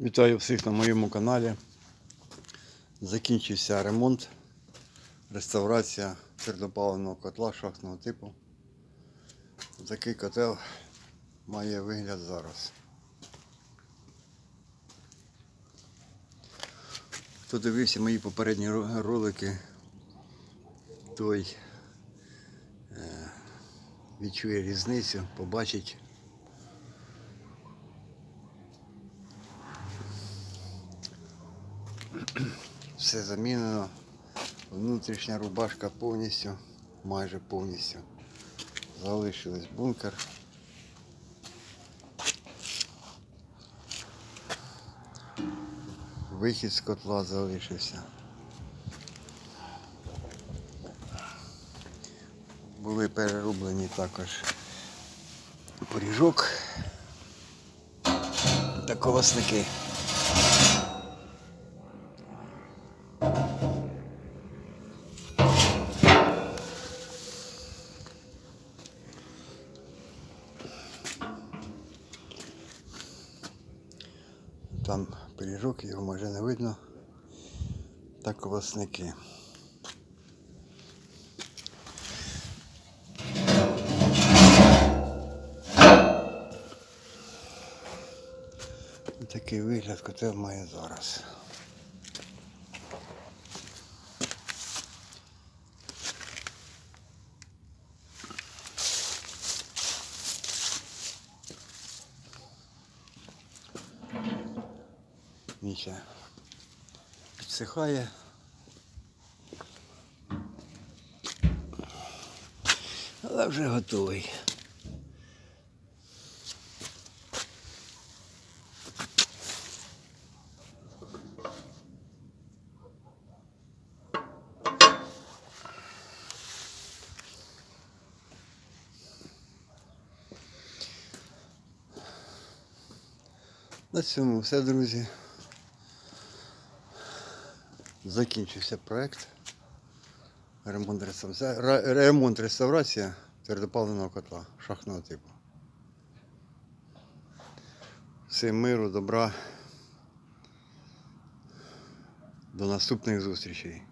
Вітаю всіх на моєму каналі. Закінчився ремонт, реставрація твердопаливного котла шахтного типу. Такий котел має вигляд зараз. Хто дивився мої попередні ролики, той е, відчує різницю, побачить. Все замінено. Внутрішня рубашка повністю, майже повністю. Залишились бункер. Вихід з котла залишився. Були перерублені також поріжок та колосники. Там пиріжок, його майже не видно. Та колосники. Такий вигляд котел має зараз. Ще підсихає. Але вже готовий. На цьому все, друзі. Закінчився проект. Ремонт, ремонт реставрація твердопаленого котла шахтного типу. Всім миру, добра. До наступних зустрічей.